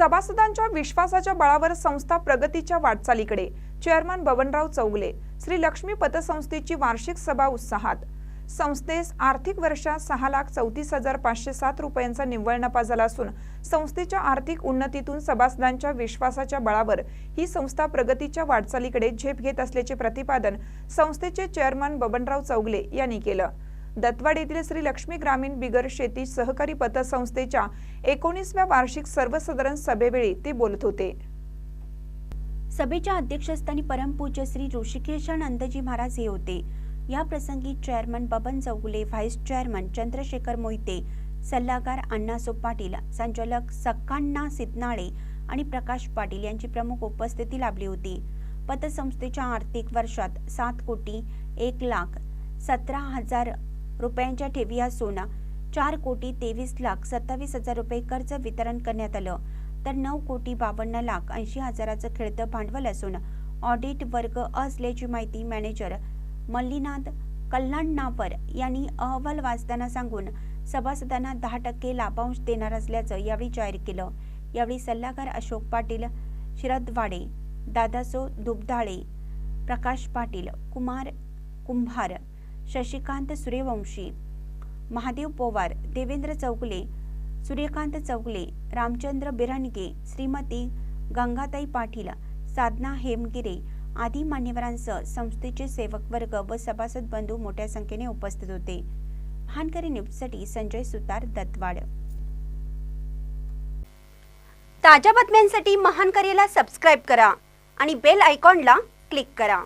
सभासदांच्या विश्वासाच्या बळावर संस्था प्रगतीच्या वाटचालीकडे. चेअरमन बबनराव चौगले श्री लक्ष्मी पतसंस्थेची वार्षिक सभा उत्साहात. संस्थेस आर्थिक वर्षात सहा लाख चौतीस हजार पाचशे सात रुपयांचा निव्वळ नफा झाला असून संस्थेच्या आर्थिक उन्नतीतून सभासदांच्या विश्वासाच्या बळावर ही संस्था प्रगतीच्या वाटचालीकडे झेप घेत असल्याचे प्रतिपादन संस्थेचे चेअरमन बबनराव चौगले यांनी केलं. दत्तवाड येथील श्री लक्ष्मी ग्रामीण बिगर शेती सहकारी पतसंस्थेच्या एकोणीसव्या वार्षिक सर्वसाधारण सभेवेळी ते बोलत होते. सभेच्या अध्यक्षस्थानी परमपूज्य श्री ऋषिकेशानंदजी महाराज हे होते. या प्रसंगी chairman Baban Chougule vice chairman Chandrashekhar Mohite सल्लागार अण्णासो पाटील संचालक सक्काण्णा सितनाळे आणि प्रकाश पाटील यांची प्रमुख उपस्थिती लाभली होती. पतसंस्थेच्या आर्थिक वर्षात सात कोटी एक लाख सतरा हजार रुपयांच्या ठेवी असून चार कोटी तेवीस लाख सत्तावीस हजार रुपये कर्ज वितरण करण्यात आलं. तर नऊ कोटी बावन्न लाख ऐंशी हजाराचं खेळतं भांडवल असून ऑडिट वर्ग असल्याची माहिती मॅनेजर मल्लीनाथ कल्याणनावर यांनी अहवाल वाचताना सांगून सभासदांना दहा टक्के लाभांश देणार असल्याचं यावेळी जाहीर केलं. यावेळी सल्लागार अशोक पाटील शिरदवाडे दादासो दुबधाळे प्रकाश पाटील कुमार कुंभार शशिकांत सूर्यवंशी महादेव पोवार देवेंद्र चौगले सूर्यकांत चौगले रामचंद्र बिरणगे श्रीमती गंगाताई पाटील साधना हेमगिरे आदी मान्यवरांसह संस्थेचे सेवक वर्ग व सभासद बंधू मोठ्या संख्येने उपस्थित होते. भानकरी न्यूजसाठी संजय सुतार दत्तवाड. ताज्या बातम्यांसाठी महानकरीला सबस्क्राईब करा आणि बेल आयकॉनला क्लिक करा.